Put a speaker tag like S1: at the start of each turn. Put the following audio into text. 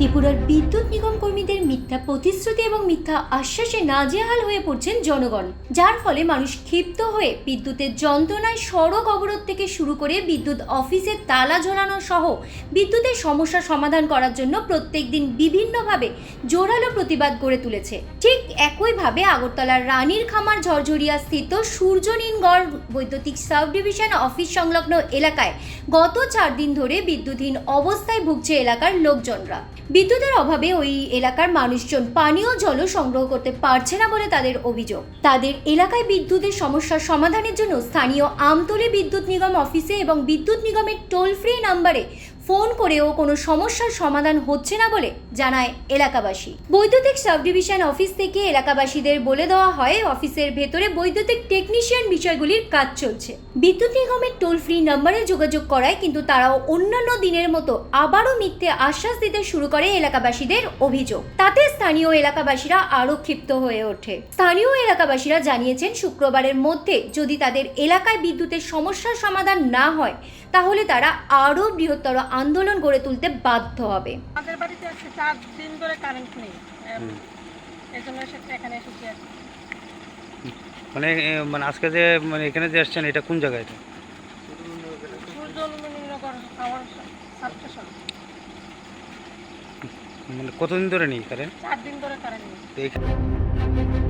S1: ত্রিপুরার বিদ্যুৎ নিগম কর্মীদের মিথ্যা প্রতিশ্রুতি এবং মিথ্যা আশ্বাসে নাজেহাল হয়ে পড়ছেন জনগণ, যার ফলে মানুষ ক্ষিপ্ত হয়ে বিদ্যুতের যন্ত্রণায় সড়ক অবরোধ থেকে শুরু করে বিদ্যুৎ অফিসে তালা ঝোলানো সহ বিদ্যুতের সমস্যা সমাধান করার জন্য প্রত্যেকদিন বিভিন্নভাবে জোরালো প্রতিবাদ গড়ে তুলেছে। ঠিক একইভাবে আগরতলার রানীর খামার ঝরঝরিয়া স্থিত সূর্যনীনগড় বৈদ্যুতিক সাব ডিভিশন অফিস সংলগ্ন এলাকায় গত চার দিন ধরে বিদ্যুৎহীন অবস্থায় ভুগছে এলাকার লোকজনরা। বিদ্যুতের অভাবে ওই এলাকার মানুষজন পানীয় জলও সংগ্রহ করতে পারছে না বলে তাদের অভিযোগ। তাদের এলাকায় বিদ্যুতের সমস্যার সমাধানের জন্য স্থানীয় আমতলী বিদ্যুৎ নিগম অফিসে এবং বিদ্যুৎ নিগমের টোল ফ্রি নাম্বারে ফোন করেও কোনো সমস্যার সমাধান হচ্ছে না বলে জানায় এলাকাবাসী। বৈদ্যুতিক সাব ডিভিশন অফিস থেকে এলাকাবাসীদের বলে দেওয়া হয়, অফিসের ভেতরে বৈদ্যুতিক টেকনিশিয়ান বিষয়গুলির কাজ চলছে। বিদ্যুৎ নিগমের টোল ফ্রি নাম্বারে যোগাযোগ করায় কিন্তু তারাও অন্যান্য দিনের মতো আবারও মিথ্যে আশ্বাস দিতে শুরু করে এলাকাবাসীদের অভিযোগ। তাতে স্থানীয় এলাকাবাসীরা আরও ক্ষিপ্ত হয়ে ওঠে। স্থানীয় এলাকাবাসীরা জানিয়েছেন, শুক্রবারের মধ্যে যদি তাদের এলাকায় বিদ্যুতের সমস্যার সমাধান না হয়, তাহলে তারা আরও বৃহত্তর আন্দোলন গড়ে তুলতে বাধ্য হবে।
S2: আমাদের বাড়িতে আজকে চার দিন ধরে কারেন্ট নেই। এই জন্য এখানে এসেছি
S3: মানে মানে আজকে যে মানে এখানে যে আসছেন এটা কোন জায়গা এটা? মানে কতদিন ধরে নেই কারেন্ট
S2: চার দিন ধরে কারেন্ট নেই।